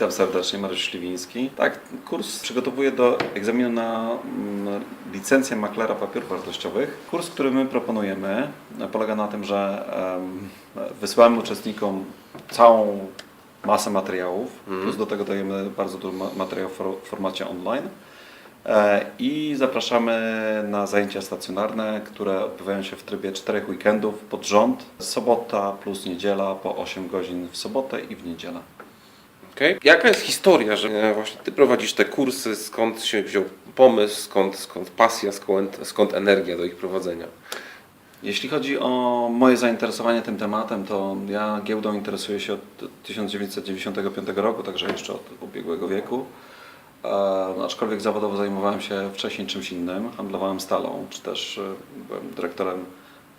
Witam serdecznie, Mariusz Śliwiński. Tak, kurs przygotowuję do egzaminu na mm, licencję maklera papierów wartościowych. Kurs, który my proponujemy, e, polega na tym, że wysyłamy uczestnikom całą masę materiałów, plus do tego dajemy bardzo dużo ma- materiałów w formacie online. E, I zapraszamy na zajęcia stacjonarne, które odbywają się w trybie czterech weekendów pod rząd. Sobota plus niedziela po 8 godzin w sobotę i w niedzielę. Okay. Jaka jest historia, że e, właśnie Ty prowadzisz te kursy, skąd się wziął pomysł, skąd, skąd pasja, skąd, skąd energia do ich prowadzenia? Jeśli chodzi o moje zainteresowanie tym tematem, to ja giełdą interesuję się od 1995 roku, także jeszcze od ubiegłego wieku. E, aczkolwiek zawodowo zajmowałem się wcześniej czymś innym, handlowałem stalą, czy też e, byłem dyrektorem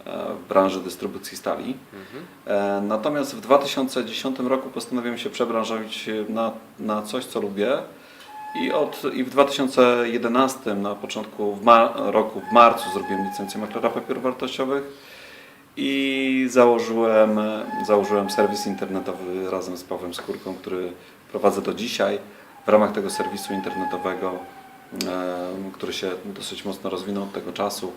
w branży dystrybucji stali. E, natomiast w 2010 roku postanowiłem się przebranżowić na, na coś, co lubię. I, od, I w 2011 na początku w roku, w marcu zrobiłem licencję maklera papierów wartościowych i założyłem, założyłem serwis internetowy razem z Pawłem Skórką, który prowadzę do dzisiaj. W ramach tego serwisu internetowego, em, który się dosyć mocno rozwinął od tego czasu,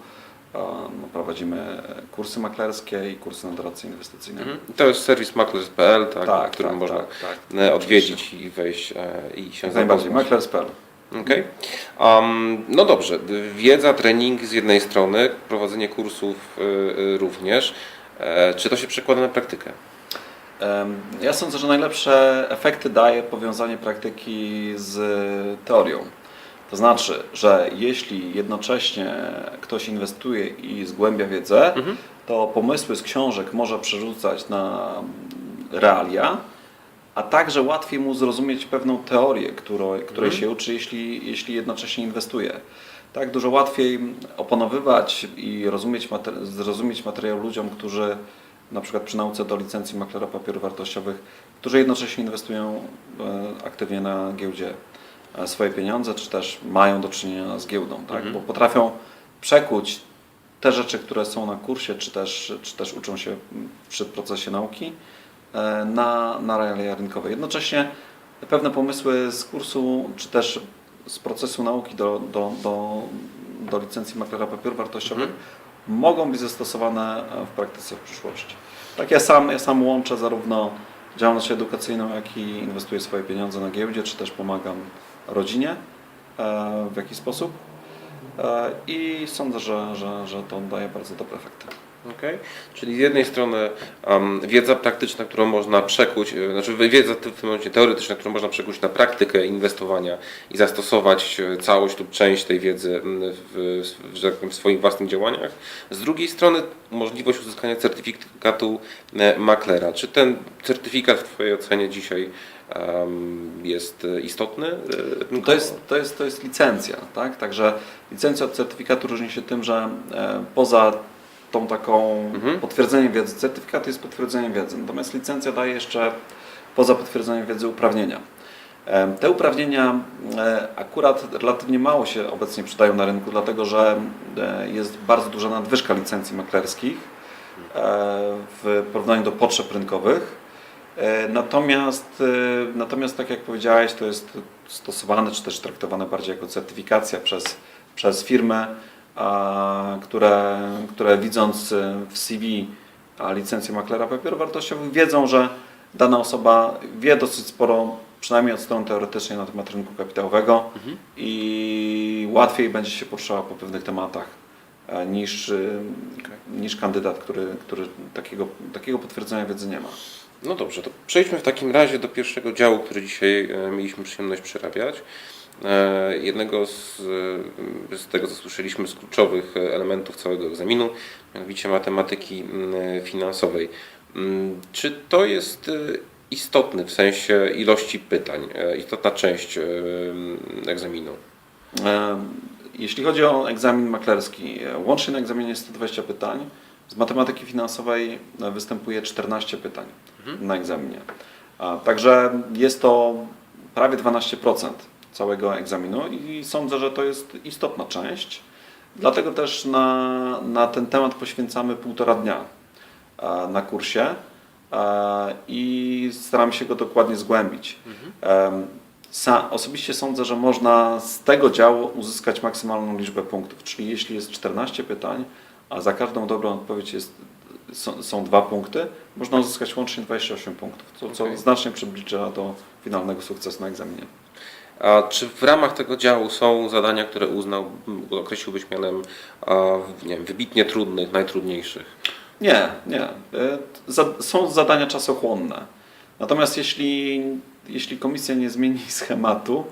prowadzimy kursy maklerskie i kursy na doradcy inwestycyjnego. Mhm. To jest serwis maklers.pl, tak, Tak, na którym tak, można tak, tak. e, odwiedzić i wejść e, i się Jak najbardziej, zapoznać. maklers.pl. Okej. Um, no dobrze, wiedza, trening z jednej strony, prowadzenie kursów y, y, również. E, czy to się przekłada na praktykę? Ja sądzę, że najlepsze efekty daje powiązanie praktyki z teorią. To znaczy, że jeśli jednocześnie ktoś inwestuje i zgłębia wiedzę, to pomysły z książek może przerzucać na realia, a także łatwiej mu zrozumieć pewną teorię, którą, której się uczy, jeśli, jeśli jednocześnie inwestuje. Tak, dużo łatwiej oponowywać i rozumieć mater- zrozumieć materiał ludziom, którzy na przykład przy nauce do licencji maklera papierów wartościowych, którzy jednocześnie inwestują e, aktywnie na giełdzie swoje pieniądze, czy też mają do czynienia z giełdą, tak? bo potrafią przekuć te rzeczy, które są na kursie, czy też, czy też uczą się przy procesie nauki, e, na, na realia rynkowe. Jednocześnie pewne pomysły z kursu, czy też z procesu nauki do, do, do, do licencji maklera papierów wartościowych mogą być zastosowane e, w praktyce w przyszłości. Tak ja sam, ja sam łączę zarówno działalność edukacyjną, jak i inwestuję swoje pieniądze na giełdzie, czy też pomagam rodzinie e, w jakiś sposób. E, I sądzę, że, że, że to daje bardzo dobre efekty. Okay. Czyli z jednej strony um, wiedza praktyczna, którą można przekuć, e, znaczy wiedza w tym momencie teoretyczna, którą można przekuć na praktykę inwestowania i zastosować całość lub część tej wiedzy w, w, tak w swoich własnych działaniach. Z drugiej strony możliwość uzyskania certyfikatu maklera. Czy ten certyfikat w Twojej ocenie dzisiaj jest istotny? e, rynkowo? To jest, to jest, to jest licencja, tak? Także licencja od certyfikatu różni się tym, że e, poza tą taką Mhm. potwierdzeniem wiedzy, certyfikat jest potwierdzeniem wiedzy, natomiast licencja daje jeszcze poza potwierdzeniem wiedzy uprawnienia. E, Te uprawnienia e, akurat relatywnie mało się obecnie przydają na rynku, dlatego że jest bardzo duża nadwyżka licencji maklerskich w porównaniu do potrzeb rynkowych. E, Natomiast, e, natomiast tak jak powiedziałeś, to jest stosowane czy też traktowane bardziej jako certyfikacja przez, przez firmy, a, które, które widząc e, w CV licencję maklera papierów wartościowych wiedzą, że dana osoba wie dosyć sporo, przynajmniej od strony teoretycznej na temat rynku kapitałowego i łatwiej będzie się poruszała po pewnych tematach niż, e, niż kandydat, który, który takiego, takiego potwierdzenia wiedzy nie ma. No dobrze, to przejdźmy w takim razie do pierwszego działu, który dzisiaj e, mieliśmy przyjemność przerabiać. E, Jednego z, e, z tego, co słyszeliśmy, z kluczowych elementów całego egzaminu, mianowicie matematyki mm, finansowej. Mm, Czy to jest istotny w sensie ilości pytań, istotna część mm, egzaminu? Jeśli chodzi o egzamin maklerski, łącznie na egzaminie jest 120 pytań. Z matematyki finansowej e, występuje 14 pytań na egzaminie. Także jest to prawie 12% całego egzaminu i sądzę, że to jest istotna część. Dlatego też na, na ten temat poświęcamy półtora dnia e, na kursie. e, i staram się go dokładnie zgłębić. Em, Sa, osobiście sądzę, że można z tego działu uzyskać maksymalną liczbę punktów, czyli jeśli jest 14 pytań, a za każdą dobrą odpowiedź jest, są, są dwa punkty, można uzyskać łącznie 28 punktów, co, co Okej. znacznie przybliża do finalnego sukcesu na egzaminie. A czy w ramach tego działu są zadania, które uznał, określiłbyś mianem nie wiem, wybitnie trudnych, najtrudniejszych? Nie, nie. E, są zadania czasochłonne. Natomiast jeśli, jeśli komisja nie zmieni schematu,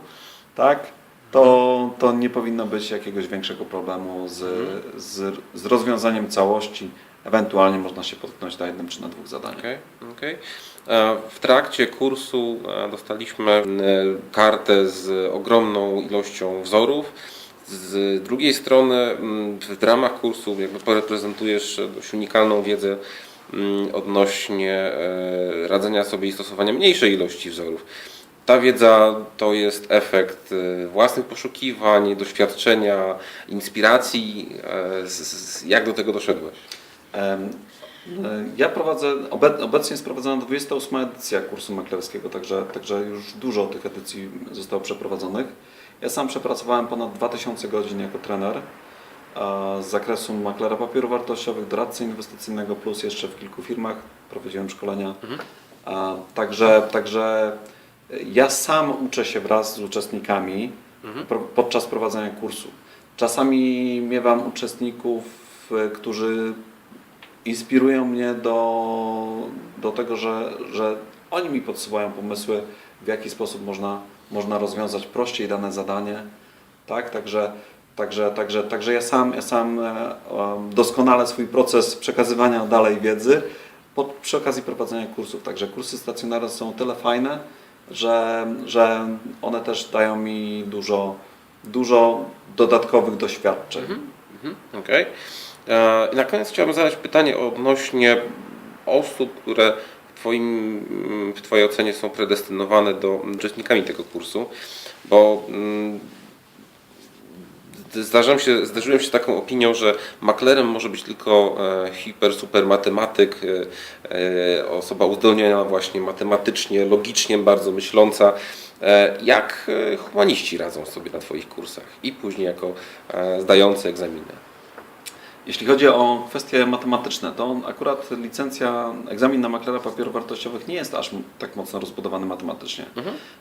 tak, to, to nie powinno być jakiegoś większego problemu z, z, z rozwiązaniem całości. Ewentualnie można się potknąć na jednym czy na dwóch zadaniach. Okej, okej. E, W trakcie kursu e, dostaliśmy e, kartę z ogromną ilością wzorów. Z drugiej strony w ramach kursu jakby reprezentujesz dość unikalną wiedzę odnośnie e, radzenia sobie i stosowania mniejszej ilości wzorów. Ta wiedza to jest efekt e, własnych poszukiwań, doświadczenia, inspiracji. E, Jak do tego doszedłeś? E, Ja prowadzę, obe- obecnie jest prowadzona 28 edycja kursu maklerskiego, także, także już dużo tych edycji zostało przeprowadzonych. Ja sam przepracowałem ponad 2000 godzin jako trener z zakresu maklera papierów wartościowych, doradcy inwestycyjnego, plus jeszcze w kilku firmach prowadziłem szkolenia. A, także, także ja sam uczę się wraz z uczestnikami pro, podczas prowadzenia kursu. Czasami miewam uczestników, e, którzy inspirują mnie do, do tego, że, że oni mi podsuwają pomysły, w jaki sposób można, można rozwiązać prościej dane zadanie. Tak? Także, także, także, także ja sam, ja sam e, em, doskonale swój proces przekazywania dalej wiedzy pod, przy okazji prowadzenia kursów. Także kursy stacjonarne są tyle fajne, że, że one też dają mi dużo, dużo dodatkowych doświadczeń. Mhm, Okej. E, I na koniec chciałbym zadać pytanie odnośnie osób, które w, twoim, w Twojej ocenie są predestynowane do uczestnikami tego kursu, bo mm, zdarzam się, zderzyłem się taką opinią, że maklerem może być tylko e, hiper, super matematyk, e, e, osoba uzdolniona właśnie matematycznie, logicznie, bardzo myśląca. Jak humaniści radzą sobie na Twoich kursach i później jako zdający egzaminy? Jeśli chodzi o kwestie matematyczne, to akurat licencja, egzamin na maklera papierów wartościowych nie jest aż tak mocno rozbudowany matematycznie.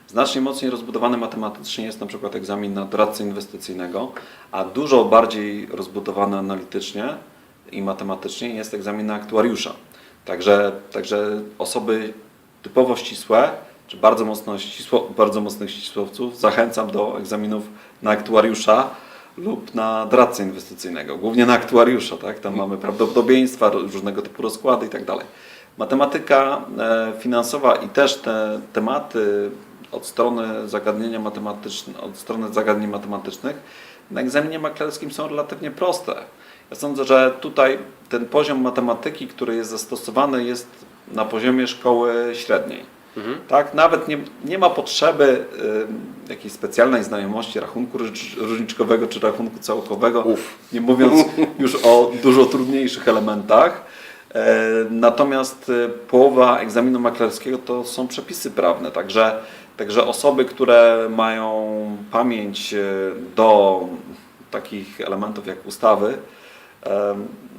Znacznie mocniej rozbudowany matematycznie jest na przykład egzamin na doradcę inwestycyjnego, a dużo bardziej rozbudowany analitycznie i matematycznie jest egzamin na aktuariusza. Także, także osoby typowo ścisłe, czy bardzo, mocno ścisło, bardzo mocnych ścisłowców zachęcam do egzaminów na aktuariusza lub na doradcę inwestycyjnego, głównie na aktuariusza, tak? Tam mamy prawdopodobieństwa, różnego typu rozkłady i tak dalej. Matematyka e, finansowa i też te tematy od strony zagadnienia od strony zagadnień matematycznych na egzaminie maklerskim są relatywnie proste. Ja sądzę, że tutaj ten poziom matematyki, który jest zastosowany, jest na poziomie szkoły średniej. Tak, nawet nie, nie ma potrzeby y, jakiejś specjalnej znajomości rachunku róż- różniczkowego czy rachunku całkowego, Uf. nie mówiąc już o dużo trudniejszych elementach. E, Natomiast y, połowa egzaminu maklerskiego to są przepisy prawne, także, także osoby, które mają pamięć y, do takich elementów jak ustawy,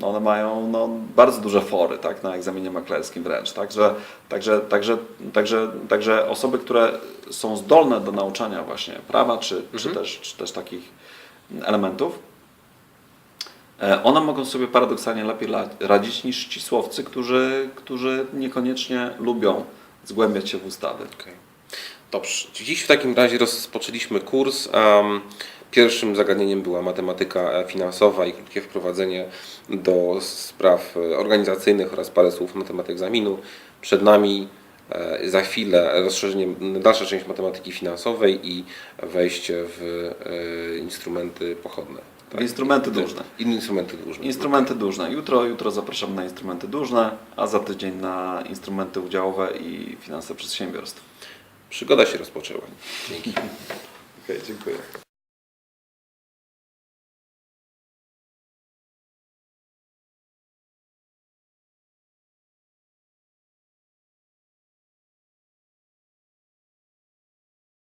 one mają no, bardzo duże fory tak, na egzaminie maklerskim wręcz. Także, także, także, także, także osoby, które są zdolne do nauczania właśnie prawa czy, czy, też, czy też takich elementów, e, one mogą sobie paradoksalnie lepiej radzić niż ścisłowcy, którzy, którzy niekoniecznie lubią zgłębiać się w ustawy. Okej. Dobrze. Dziś w takim razie rozpoczęliśmy kurs. em, pierwszym zagadnieniem była matematyka finansowa i krótkie wprowadzenie do spraw e, organizacyjnych oraz parę słów na temat egzaminu. Przed nami e, za chwilę rozszerzenie, dalsza część matematyki finansowej i wejście w e, instrumenty pochodne. W instrumenty dłużne. Instrumenty dłużne. Instrumenty dłużne. Jutro, jutro zapraszam na instrumenty dłużne, a za tydzień na instrumenty udziałowe i finanse przedsiębiorstw. Przygoda się rozpoczęła. Dzięki. Okej, dziękuję.